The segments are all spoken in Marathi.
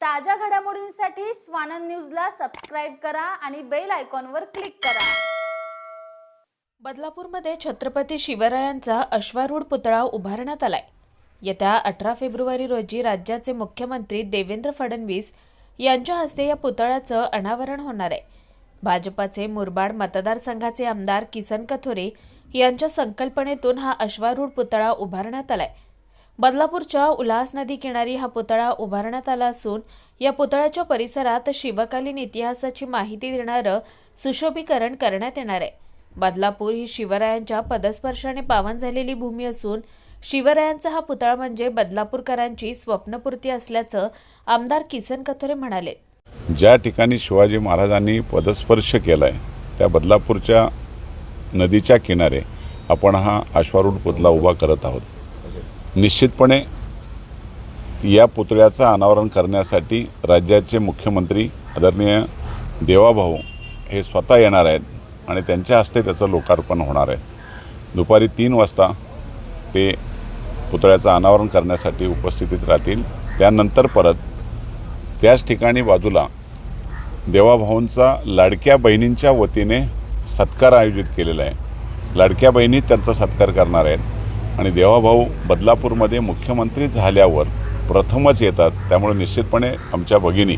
ताज्या घडामोडींसाठी स्वानंद न्यूजला सबस्क्राईब करा आणि बेल आयकॉनवर क्लिक करा. बदलापूरमध्ये छत्रपती शिवरायांचा अश्वारूढ पुतळा उभारण्यात आलाय. येत्या अठरा फेब्रुवारी रोजी राज्याचे मुख्यमंत्री देवेंद्र फडणवीस यांच्या हस्ते या पुतळ्याचं अनावरण होणार आहे. भाजपाचे मुरबाड मतदारसंघाचे आमदार किसन कथोरे यांच्या संकल्पनेतून हा अश्वारूढ पुतळा उभारण्यात आलाय. बदलापूरच्या उल्हास नदी किनारी हा पुतळा उभारण्यात आला असून या पुतळ्याच्या परिसरात शिवकालीन इतिहासाची माहिती देणारं सुशोभीकरण करण्यात येणार आहे. बदलापूर ही शिवरायांच्या पदस्पर्शाने पावन झालेली भूमी असून शिवरायांचा हा पुतळा म्हणजे बदलापूरकरांची स्वप्नपूर्ती असल्याचं आमदार किसन कथोरे म्हणाले. ज्या ठिकाणी शिवाजी महाराजांनी पदस्पर्श केलाय त्या बदलापूरच्या नदीच्या किनारे आपण हा अश्वारूढ पुतळा उभा करत आहोत. निश्चितपणे या पुतळ्याचं अनावरण करण्यासाठी राज्याचे मुख्यमंत्री आदरणीय देवाभाऊ हे स्वतः येणार आहेत आणि त्यांच्या हस्ते त्याचं लोकार्पण होणार आहे. दुपारी तीन वाजता ते पुतळ्याचं अनावरण करण्यासाठी उपस्थितीत राहतील. त्यानंतर परत त्याच ठिकाणी बाजूला देवाभाऊंचा लाडक्या बहिणींच्या वतीने सत्कार आयोजित केलेला आहे. लाडक्या बहिणी त्यांचा सत्कार करणार आहेत. आणि देवाभाऊ बदलापूरमध्ये मुख्यमंत्री झाल्यावर प्रथमच येतात त्यामुळे निश्चितपणे आमच्या भगिनी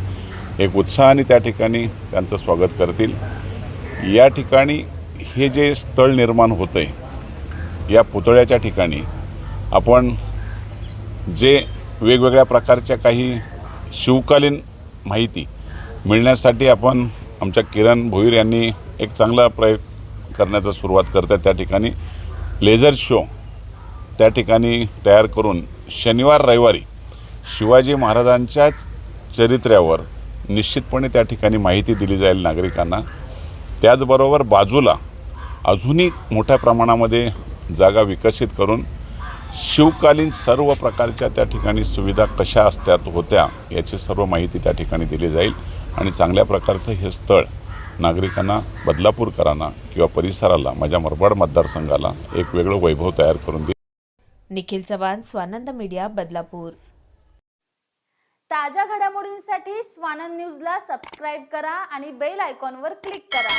एक उत्साहाने त्या ठिकाणी त्यांचं स्वागत करतील. या ठिकाणी हे जे स्थळ निर्माण होतं आहे या पुतळ्याच्या ठिकाणी आपण जे वेगवेगळ्या प्रकारच्या काही शिवकालीन माहिती मिळण्यासाठी आपण आमच्या किरण भोईर यांनी एक चांगला प्रयोग करण्याचा सुरुवात करतात. त्या ठिकाणी लेझर शो त्या ठिकाणी तयार करून शनिवार रविवारी शिवाजी महाराजांच्या चरित्र्यावर निश्चितपणे त्या ठिकाणी माहिती दिली जाईल नागरिकांना. त्याचबरोबर बाजूला अजूनही मोठ्या प्रमाणामध्ये जागा विकसित करून शिवकालीन सर्व प्रकारच्या त्या ठिकाणी सुविधा कशा असतात होत्या याची सर्व माहिती त्या ठिकाणी दिली जाईल आणि चांगल्या प्रकारचं हे स्थळ नागरिकांना बदलापूरकरांना किंवा परिसराला माझ्या मरबाड मतदारसंघाला एक वेगळं वैभव तयार करून देईल निखिल चव्हाण स्वानंद मीडिया बदलापूर. ताज्या घडामोडींसाठी स्वानंद न्यूजला सबस्क्राईब करा आणि बेल आयकॉनवर क्लिक करा.